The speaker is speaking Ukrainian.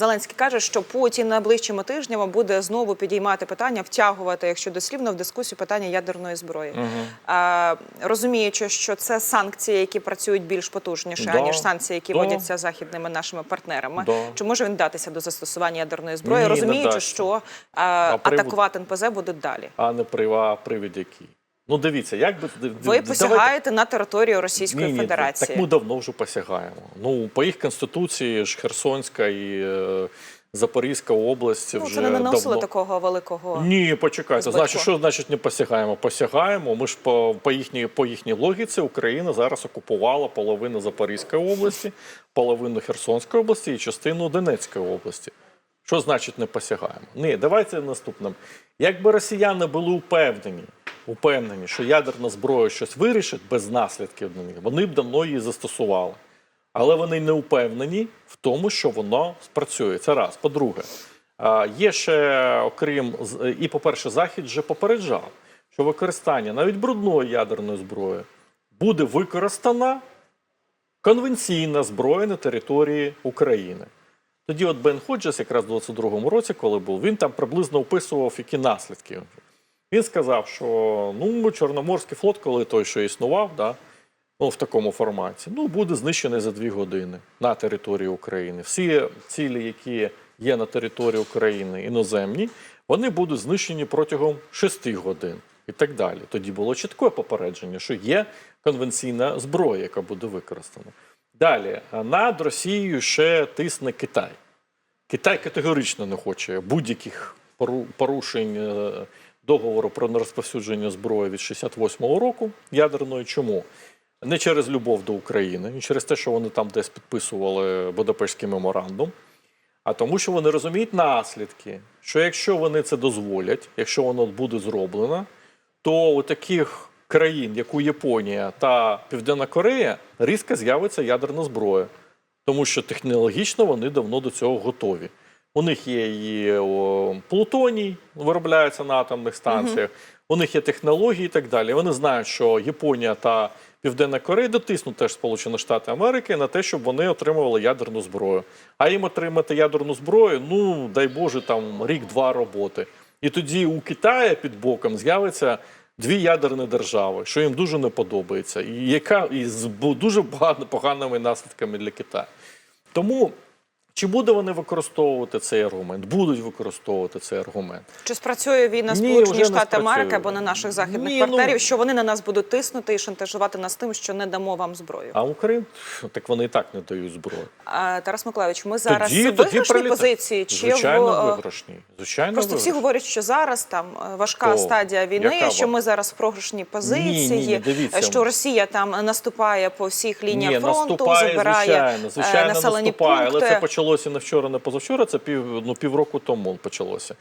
Зеленський каже, що Путін найближчими тижнями буде знову підіймати питання, втягувати, якщо дослівно, в дискусію питання ядерної зброї. Е, розуміючи, що це санкції, які працюють більш потужніше, Да. аніж санкції, які Да. вводяться західними нашими партнерами. Да. Чи може він датися до застосування ядерної зброї, Ні, розуміючи, що е, привод- атакувати НПЗ будуть далі? а не прива, привід який. Ну дивіться, як би Ви давайте- посягаєте на територію Російської Ні, ні, Федерації. Так ми давно вже посягаємо. Ну, по їх конституції ж Херсонська і е, Запорізька область Ну, вже це не наносили давно... такого великого. Ні, почекайте. Збитку. Значить, що значить не посягаємо? Посягаємо. Ми ж по, по, їхній, по їхній логіці Україна зараз окупувала половину Запорізької області, половину Херсонської області і частину Донецької області. Що значить не посягаємо? Ні, давайте наступним. Якби росіяни були упевнені, упевнені, що ядерна зброя щось вирішить без наслідків для них, вони б давно її застосували. Але вони не упевнені в тому, що воно спрацює. Це раз. По-друге, є ще, окрім і, по-перше, Захід вже попереджав, що використання навіть брудної ядерної зброї буде використана конвенційна зброя на території України. Тоді, от Бен Ходжес, якраз в 22-му році, коли був, він там приблизно описував, які наслідки. Він сказав, що ну, Чорноморський флот, коли той, що існував, да, ну, в такому форматі, ну, буде знищений за дві години на території України. Всі цілі, які є на території України іноземні, вони будуть знищені протягом 6 годин і так далі. Тоді було чітке попередження, що є конвенційна зброя, яка буде використана. Далі над Росією ще тисне Китай. Китай категорично не хоче будь-яких порушень е, договору про нерозповсюдження зброї від 68-го року ядерної. Чому? Не через любов до України, не через те, що вони там десь підписували Будапештський меморандум, а тому, що вони розуміють наслідки, що якщо вони це дозволять, якщо воно буде зроблено, то у таких країн, як у Японія та Південна Корея, різко з'явиться ядерна зброя, тому що технологічно вони давно до цього готові. У них є і плутоній, виробляється на атомних станціях, у них є технології і так далі. Вони знають, що Японія та Південна Корея дотиснуть теж Сполучені Штати Америки на те, щоб вони отримували ядерну зброю. А їм отримати ядерну зброю, ну дай Боже, там рік-два роботи. І тоді у Китаї під боком з'явиться дві ядерні держави, що їм дуже не подобається, і яка і з дуже поганими наслідками для Китаю. Тому чи буде вони використовувати цей аргумент? Будуть використовувати цей аргумент. Чи спрацює він на Сполучені Штати. Америки або на наших західних Ні, ну- партнерів, що вони на нас будуть тиснути і шантажувати нас тим, що не дамо вам зброю? А Україн так вони і так не дають зброю. А, Тарас Миколаївич, ми зараз тоді, в тоді позиції чи звичайно в е, виграшні. Звичайно, просто всі говорять, що зараз там е, важка Хто? стадія війни, Яка що ми зараз в програшній позиції, Ні, ні, ні, дивіться. е, що Росія там наступає по всіх лініях Ні, фронту, забирає звичайно, населені наступає, пункти. але це почалося не вчора, не позавчора. Це пів ну півроку тому почалося.